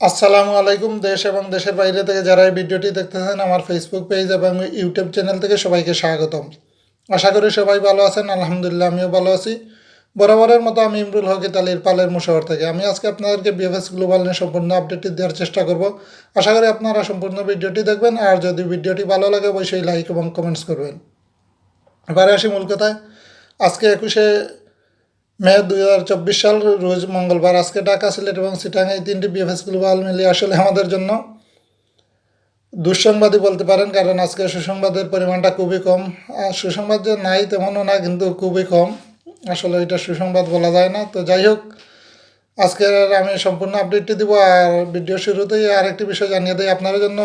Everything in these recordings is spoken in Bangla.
আসসালামু আলাইকুম, দেশ এবং দেশের বাইরে থেকে যারা এই ভিডিওটি দেখতেছেন, আমার ফেসবুক পেজ এবং ইউটিউব চ্যানেল থেকে সবাইকে স্বাগতম। আশা করি সবাই ভালো আছেন, আলহামদুলিল্লাহ আমিও ভালো আছি। বরাবরের মতো আমি ইমরুল হক, ইতালির পালের মুশহর থেকে। আমি আজকে আপনাদেরকে বিএফএস গ্লোবাল নিয়ে সম্পূর্ণ আপডেটটি দেওয়ার চেষ্টা করব। আশা করি আপনারা সম্পূর্ণ ভিডিওটি দেখবেন, আর যদি ভিডিওটি ভালো লাগে, অবশ্যই লাইক এবং কমেন্টস করবেন। এবারে আসি মূল কথায়। আজকে একুশে মে দুই হাজার চব্বিশ সাল, রোজ মঙ্গলবার। আজকে ঢাকা, সিলেট এবং সিটাং এই তিনটি বিএফএস গ্লোবাল মিলিয়ে আসলে আমাদের জন্য দুঃসংবাদই বলতে পারেন, কারণ আজকে সুসংবাদের পরিমাণটা খুবই কম। আর সুসংবাদ যে নাই তেমনও না, কিন্তু খুবই কম। আসলে এটা সুসংবাদ বলা যায় না। তো যাই হোক, আজকের আমি সম্পূর্ণ আপডেটটি দিব, আর ভিডিও শুরুতেই আরেকটি বিষয় জানিয়ে দিই। আপনাদের জন্য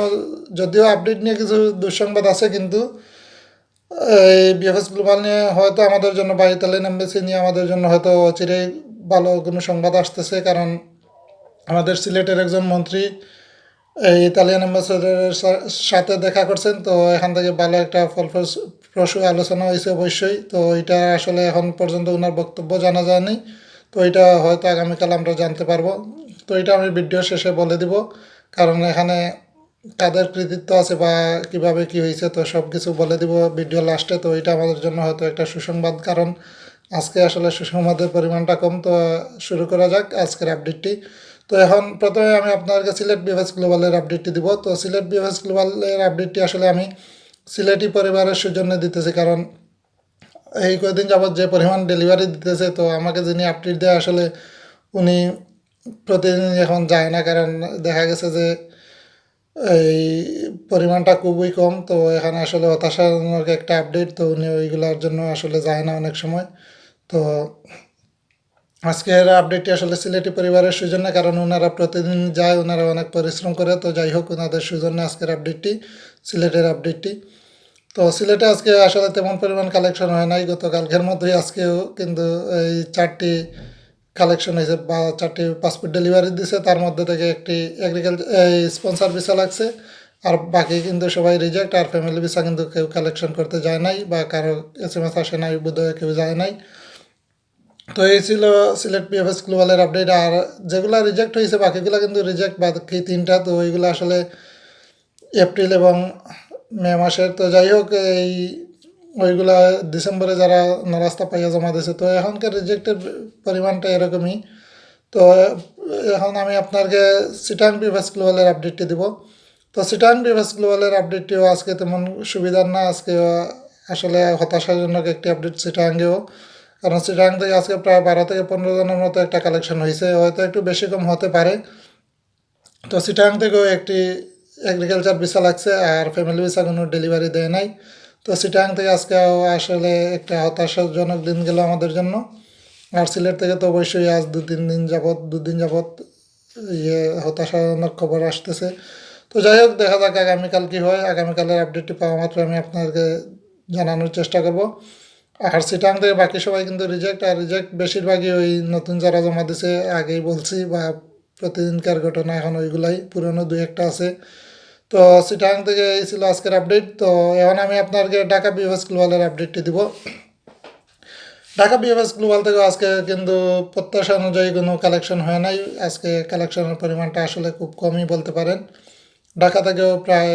যদিও আপডেট নিয়ে কিছু দুঃসংবাদ আছে, কিন্তু এই বিএফএস গ্লোবাল নিয়ে হয়তো আমাদের জন্য বা ইতালিয়ান এম্বাসি নিয়ে আমাদের জন্য হয়তো অচিরেই ভালো কোনো সংবাদ আসতেছে, কারণ আমাদের সিলেটের একজন মন্ত্রী এই ইতালিয়ান অ্যাম্বাসেডারের সাথে দেখা করছেন। তো এখান থেকে ভালো একটা ফলপ্রসূ আলোচনা হয়েছে অবশ্যই। তো এটা আসলে এখন পর্যন্ত ওনার বক্তব্য জানা যায়নি। তো এটা হয়তো আগামীকাল আমরা জানতে পারব। তো এটা আমি ভিডিও শেষে বলে দিব, কারণ এখানে কাদের কৃতিত্ব আছে বা কীভাবে কি হয়েছে, তো সব কিছু বলে দিব ভিডিও লাস্টে তো এটা আমাদের জন্য হয়তো একটা সুসংবাদ, কারণ আজকে আসলে সুসংবাদের পরিমাণটা কম। তো শুরু করা যাক আজকের আপডেটটি তো এখন প্রথমে আমি আপনাদেরকে সিলেট বিভাস গ্লোবালের আপডেটটি দিব। তো সিলেট বিভাস গ্লোবালের আপডেটটি আসলে আমি সিলেটি পরিবারের সৌজন্যে দিতেছি, কারণ এই কয়েকদিন যাবৎ যে পরিমাণ ডেলিভারি দিতেছে, তো আমাকে যিনি আপডেট দেয় আসলে উনি প্রতিদিন এখন যায় না, কারণ দেখা গেছে যে এই পরিমাণটা খুবই কম। তো এখানে আসলে হতাশাজনক একটা আপডেট তো উনি ওইগুলোর জন্য আসলে যায় না অনেক সময়। তো আজকের আপডেটটি আসলে সিলেটি পরিবারের সৌজন্যে, কারণ ওনারা প্রতিদিন যায় ওনারা অনেক পরিশ্রম করে। তো যাই হোক ওনাদের সৌজন্যে আজকের আপডেটটি সিলেটের আপডেটটি তো সিলেটে আজকে আসলে তেমন পরিমাণ কালেকশন হয় নাই। গতকালকের মধ্যেই আজকেও কিন্তু এই চারটি কালেকশন হয়েছে বা চারটি পাসপোর্ট ডেলিভারি দিছে, তার মধ্যে থেকে একটি এগ্রিকালচার স্পন্সার ভিসা লাগছে। আর বাকি কিন্তু সবাই রিজেক্ট আর ফ্যামিলি ভিসা কিন্তু কেউ কালেকশন করতে যায় নাই বা কারও এস এম এস আসে নাই, বোধহয় কেউ যায় নাই। তো এই ছিল সিলেট পিএফএস গ্লোবালের আপডেট আর যেগুলো রিজেক্ট হয়েছে, বাকিগুলো কিন্তু রিজেক্ট বাকি তিনটা তো ওইগুলো আসলে এপ্রিল এবং মে মাসের। তো যাই হোক, এই ওইগুলা ডিসেম্বরে যারা নারাস্তা পাইয়া জমা দিয়েছে তো এখনকার রিজেক্টের পরিমাণটা এরকমই। তো এখন আমি আপনাকে সিটাং বিভাস গ্লোবালের আপডেটটি দিব। তো সিটাং বিভাস গ্লোবালের আপডেটটিও আজকে তেমন সুবিধার না, আজকে আসলে হতাশাজনক একটি আপডেট সিটাঙ্গেও কারণ সিটাং থেকে আজকে প্রায় বারো থেকে পনেরো জনের মতো একটা কালেকশন হয়েছে হয়তো একটু বেশি কম হতে পারে। তো সিটাং থেকেও একটি এগ্রিকালচার ভিসা লাগছে, আর ফ্যামিলি ভিসা কোনো ডেলিভারি দেয় নাই। তো সিটাং থেকে আজকে আসলে একটা হতাশাজনক দিন গেল আমাদের জন্য। আর সিলেট থেকে তো অবশ্যই আজ দু তিন দিন যাবৎ দুদিন যাবৎ ইয়ে হতাশাজনক খবর আসতেছে। তো যাই হোক, দেখা যাক আগামীকাল কী হয়। আগামীকালের আপডেটটি পাওয়া মাত্র আমি আপনাদেরকে জানানোর চেষ্টা করব। আর সিটাং থেকে বাকি সবাই কিন্তু রিজেক্ট আর রিজেক্ট বেশিরভাগই ওই নতুন যারা জমা দিছে, আগেই বলছি, বা প্রতিদিনকার ঘটনা এখন ওইগুলাই, পুরনো দু একটা আছে। তো সিটাং থেকে এই ছিল আজকের আপডেট তো এখন আমি আপনাকে ঢাকা বিএফএস গ্লোবালের আপডেটটি দিব। ঢাকা বিএফএস গ্লোবাল থেকে আজকে কিন্তু প্রত্যাশা অনুযায়ী কোনো কালেকশন হয় নাই। আজকে কালেকশনের পরিমাণটা আসলে খুব কমই বলতে পারেন। ঢাকা থেকেও প্রায়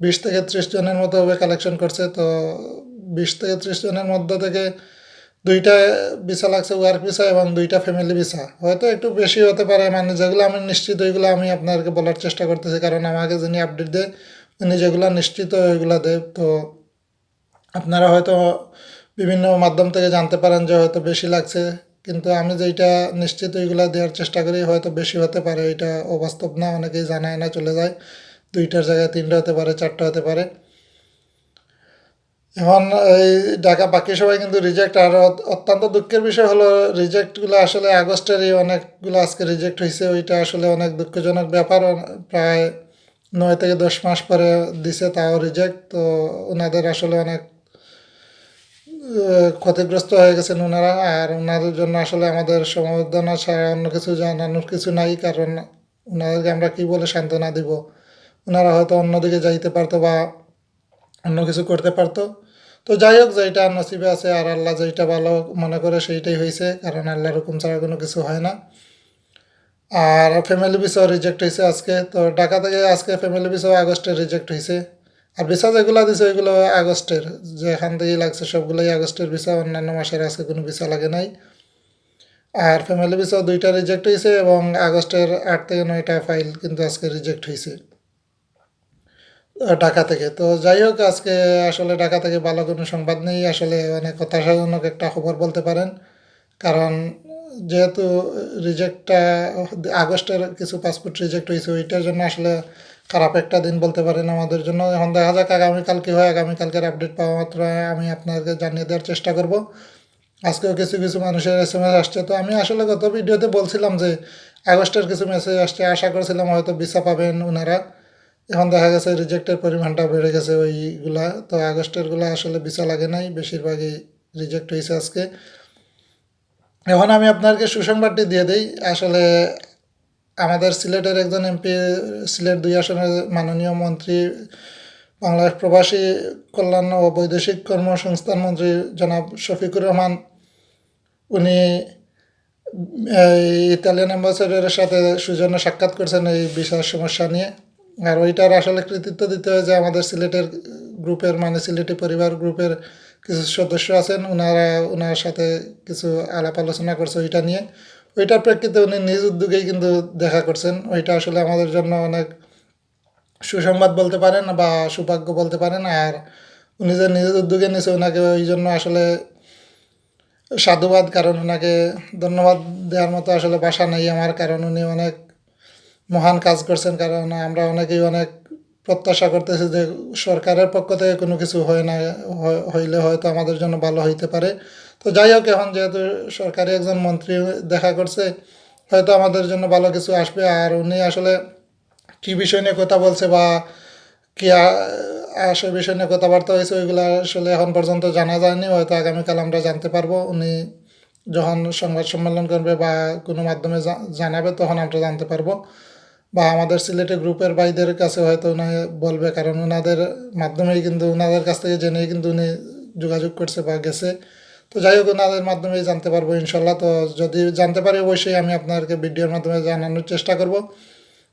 বিশ থেকে ত্রিশ জনের মতো কালেকশন করছে। তো বিশ থেকে ত্রিশ জনের মধ্যে থেকে দুইটা ভিসা লাগছে ওয়ার্ক ভিসা এবং দুইটা ফ্যামিলি ভিসা হয়তো একটু বেশি হতে পারে মানে যেগুলো আমি নিশ্চিত, ওইগুলো আমি আপনাদেরকে বলার চেষ্টা করতেছি। কারণ আমাকে যিনি আপডেট দেয় উনি যেগুলো নিশ্চিত, ওইগুলো দেয় তো আপনারা হয়তো বিভিন্ন মাধ্যম থেকে জানতে পারেন যে হয়তো বেশি লাগছে। কিন্তু আমি যেইটা নিশ্চিত, ওইগুলো দেওয়ার চেষ্টা করি। হয়তো বেশি হতে পারে, এটা অবাস্তব না, অনেকেই জানায় না, চলে যায়। দুইটার জায়গায় তিনটা হতে পারে, চারটা হতে পারে। এখন এই ঢাকা, বাকি সবাই কিন্তু রিজেক্ট আর অত্যন্ত দুঃখের বিষয় হলো রিজেক্টগুলো আসলে আগস্টেরই অনেকগুলো আজকে রিজেক্ট হয়েছে ওইটা আসলে অনেক দুঃখজনক ব্যাপার। প্রায় নয় থেকে দশ মাস পরে দিছে, তাও রিজেক্ট তো ওনাদের আসলে অনেক ক্ষতিগ্রস্ত হয়ে গেছেন ওনারা। আর ওনাদের জন্য আসলে আমাদের সমবেদনা ছাড়া অন্য কিছু জানানোর কিছু নাই। কারণ ওনাদেরকে আমরা কী বলে সান্ত্বনা দিব? ওনারা হয়তো অন্যদিকে যাইতে পারতো বা অন্য কিছু করতে পারতো। তো যাই হোক যেটা নসিবে আছে আর আল্লাহ যেটা ভালো মনে করে সেইটাই হয়েছে কারণ আল্লাহর হুকুম ছাড়া কোনো কিছু হয় না। আর ফ্যামিলি ভিসাও রিজেক্ট হয়েছে আজকে, তো ঢাকা থেকে আজকে ফ্যামিলি ভিসাও আগস্টে রিজেক্ট হয়েছে আর ভিসা যেগুলো দিছে, ওইগুলো আগস্টের, যেখান থেকেই লাগছে সবগুলোই আগস্টের ভিসা অন্যান্য মাসের আজকে কোনো ভিসা লাগে নাই। আর ফ্যামিলি ভিসাও দুইটা রিজেক্ট হয়েছে এবং আগস্টের আট থেকে নয়টা ফাইল কিন্তু আজকে রিজেক্ট হয়েছে ঢাকা থেকে। তো যাই হোক, আজকে আসলে ঢাকা থেকে ভালো কোনো সংবাদ নেই। আসলে অনেক হতাশাজনক একটা খবর বলতে পারেন। কারণ যেহেতু রিজেক্টটা আগস্টের কিছু পাসপোর্ট রিজেক্ট হয়েছে, ওইটার জন্য আসলে খারাপ একটা দিন বলতে পারেন আমাদের জন্য। এখন দেখা যাক আগামীকাল কী হয়। আগামীকালকের আপডেট পাওয়া মাত্র আমি আপনাকে জানিয়ে দেওয়ার চেষ্টা করব। আজকেও কিছু কিছু মানুষের এস এম এস আসছে। তো আমি আসলে গত ভিডিওতে বলছিলাম যে, আগস্টের কিছু মেসেজ আসছে। আশা করছিলাম হয়তো ভিসা পাবেন ওনারা। এখন দেখা গেছে রিজেক্টের পরিমাণটা বেড়ে গেছে ওইগুলা। তো আগস্টেরগুলো আসলে ভিসা লাগে নাই, বেশিরভাগই রিজেক্ট হয়েছে আজকে। এখন আমি আপনাকে সুসংবাদটি দিয়ে দিই। আসলে আমাদের সিলেটের একজন এমপি, সিলেট দুই আসনের মাননীয় মন্ত্রী, বাংলাদেশ প্রবাসী কল্যাণ ও বৈদেশিক কর্মসংস্থান মন্ত্রী জনাব শফিকুর রহমান, উনি ইতালিয়ান অ্যাম্বাসেডারের সাথে সুজন্য সাক্ষাৎ করছেন এই বিষয় সমস্যা নিয়ে। আর ওইটার আসলে কৃতিত্ব দিতে হয় যে আমাদের সিলেটের গ্রুপের মানে সিলেটি পরিবার গ্রুপের কিছু সদস্য আছেন ওনারা ওনার সাথে কিছু আলাপ আলোচনা করছে ওইটা নিয়ে। ওইটার প্রেক্ষিতে উনি নিজ উদ্যোগেই কিন্তু দেখা করছেন। ওইটা আসলে আমাদের জন্য অনেক সুসংবাদ বলতে পারেন বা সৌভাগ্য বলতে পারেন। আর উনি যে নিজের উদ্যোগে নিছে ওনাকে ওই জন্য আসলে সাধুবাদ, কারণ ওনাকে ধন্যবাদ দেওয়ার মতো আসলে ভাষা নেই আমার, কারণ উনি অনেক মহান কাজ করছেন, কারণ আমরা অনেকেই অনেক প্রত্যাশা করতেছি যে সরকারের পক্ষ থেকে কোনো কিছু হয় না হইলে হয়তো আমাদের জন্য ভালো হইতে পারে। তো যাই হোক, এখন যেহেতু সরকারি একজন মন্ত্রী দেখা করছে, হয়তো আমাদের জন্য ভালো কিছু আসবে। আর উনি আসলে কী বিষয় নিয়ে কথা বলছে বা কি আসে বিষয় নিয়ে কথাবার্তা হয়েছে, ওইগুলো আসলে এখন পর্যন্ত জানা যায়নি। হয়তো আগামীকাল আমরা জানতে পারব। উনি যখন সংবাদ সম্মেলন করবে বা কোনো মাধ্যমে জানাবে, তখন আমরা জানতে পারব। বা আমাদের সিলেটে গ্রুপের ভাইদের কাছে হয়তো উনি বলবে, কারণ ওনাদের মাধ্যমেই কিন্তু ওনাদের কাছ থেকে জেনেই কিন্তু উনি যোগাযোগ করছে বা গেছে। তো যাই হোক ওনাদের মাধ্যমেই জানতে পারব ইনশাল্লাহ। তো যদি জানতে পারি, অবশ্যই আমি আপনাদেরকে ভিডিওর মাধ্যমে জানানোর চেষ্টা করব।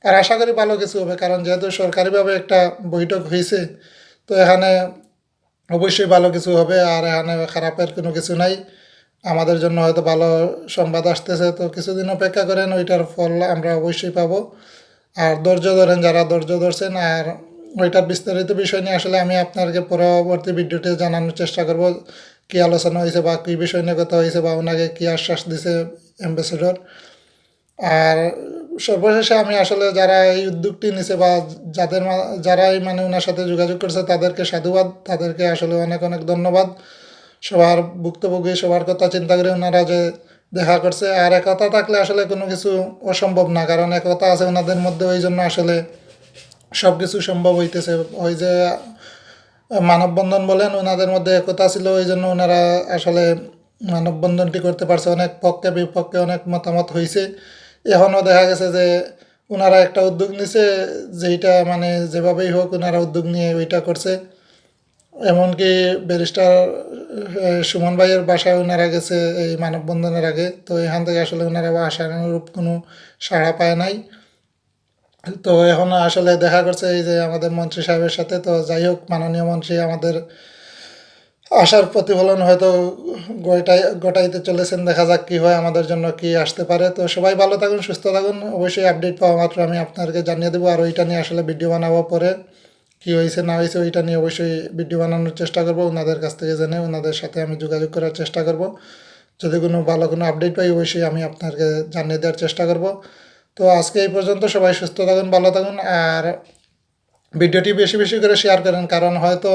আর আশা করি ভালো কিছু হবে, কারণ যেহেতু সরকারিভাবে একটা বৈঠক হয়েছে, তো এখানে অবশ্যই ভালো কিছু হবে, আর এখানে খারাপের কোনো কিছু নাই। আমাদের জন্য হয়তো ভালো সংবাদ আসতেছে। তো কিছুদিন অপেক্ষা করেন, ওইটার ফল আমরা অবশ্যই পাবো। আর ধৈর্য ধরেন, যারা ধৈর্য ধরছেন আর ওইটার বিস্তারিত বিষয় নিয়ে আসলে আমি আপনাকে পরবর্তী ভিডিওতে জানানোর চেষ্টা করব, কী আলোচনা হয়েছে বা কী বিষয় নিয়ে কথা হয়েছে বা ওনাকে কী আশ্বাস দিছে অ্যাম্বাসেডর আর সর্বশেষে আমি আসলে যারা এই উদ্যোগটি নিছে বা যাদের মা- যারা মানে ওনার সাথে যোগাযোগ করছে তাদেরকে সাধুবাদ, তাদেরকে আসলে অনেক অনেক ধন্যবাদ। সবার ভুক্তভোগী, সবার কথা চিন্তা করে ওনারা যে দেখা করছে। আর একতা থাকলে আসলে কোনো কিছু অসম্ভব না, কারণ একতা আছে ওনাদের মধ্যে, ওই জন্য আসলে সব কিছু সম্ভব হইতেছে। ওই যে মানববন্ধন বলেন, ওনাদের মধ্যে একতা ছিল, ওই জন্য ওনারা আসলে মানববন্ধনটি করতে পারছে। অনেক পক্ষে, বিপক্ষে অনেক মতামত হয়েছে এখনও দেখা গেছে যে ওনারা একটা উদ্যোগ নিছে, যেইটা মানে যেভাবেই হোক ওনারা উদ্যোগ নিয়ে ওইটা করছে। এমনকি ব্যারিস্টার সুমন ভাইয়ের বাসায় ওনারা গেছে এই মানববন্ধনের আগে। তো এখান থেকে আসলে ওনারা আশানুরূপ কোনো সাড়া পায় নাই। তো এখন আসলে দেখা করছে এই যে আমাদের মন্ত্রী সাহেবের সাথে। তো যাই হোক, মাননীয় মন্ত্রী আমাদের আশার প্রতিফলন হয়তো গোটাই, গোটাইতে চলেছেন। দেখা যাক কী হয়, আমাদের জন্য কি আসতে পারে। তো সবাই ভালো থাকুন, সুস্থ থাকুন। অবশ্যই আপডেট পাওয়া মাত্র আমি আপনাদেরকে জানিয়ে দেবো। আর ওইটা নিয়ে আসলে ভিডিও বানাবো পরে। কী হয়েছে, না হয়েছে, ওইটা নিয়ে অবশ্যই ভিডিও বানানোর চেষ্টা করব। ওনাদের কাছ থেকে জেনে, ওনাদের সাথে আমি যোগাযোগ করার চেষ্টা করব। যদি কোনো ভালো কোনো আপডেট পাই, অবশ্যই আমি আপনাকে জানিয়ে দেওয়ার চেষ্টা করব। তো আজকে এই পর্যন্ত সবাই সুস্থ থাকুন, ভালো থাকুন। আর ভিডিওটি বেশি বেশি করে শেয়ার করেন, কারণ হয়তো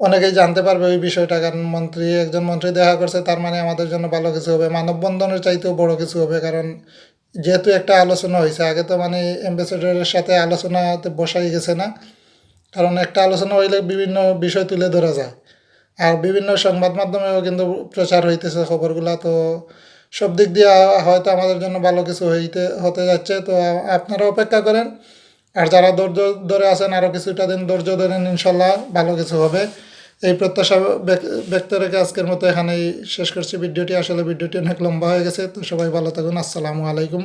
অনেকেই জানতে পারবে ওই বিষয়টা। কারণ মন্ত্রী, একজন মন্ত্রী দেখা করছে, তার মানে আমাদের জন্য ভালো কিছু হবে। মানববন্ধনের চাইতেও বড় কিছু হবে, কারণ যেহেতু একটা আলোচনা হয়েছে, আগে তো মানে অ্যাম্বাসেডরের সাথে আলোচনাতে বসাই গেছে না। কারণ একটা আলোচনা হইলে বিভিন্ন বিষয় তুলে ধরা যায়। আর বিভিন্ন সংবাদ মাধ্যমেও কিন্তু প্রচার হইতেছে খবরগুলা, তো সব দিক দিয়ে হয়তো আমাদের জন্য ভালো কিছু হইতে, হতে যাচ্ছে। তো আপনারা অপেক্ষা করেন। আর যারা ধৈর্য ধরে আছেন আরও কিছুটা দিন ধৈর্য ধরেন, ইনশাল্লাহ ভালো কিছু হবে। এই প্রত্যাশা ব্যক্ত রেখে আজকের মতো এখানেই শেষ করছি। ভিডিওটি আসলে ভিডিওটি অনেক লম্বা হয়ে গেছে, তো সবাই ভালো থাকুন। আসসালামু আলাইকুম।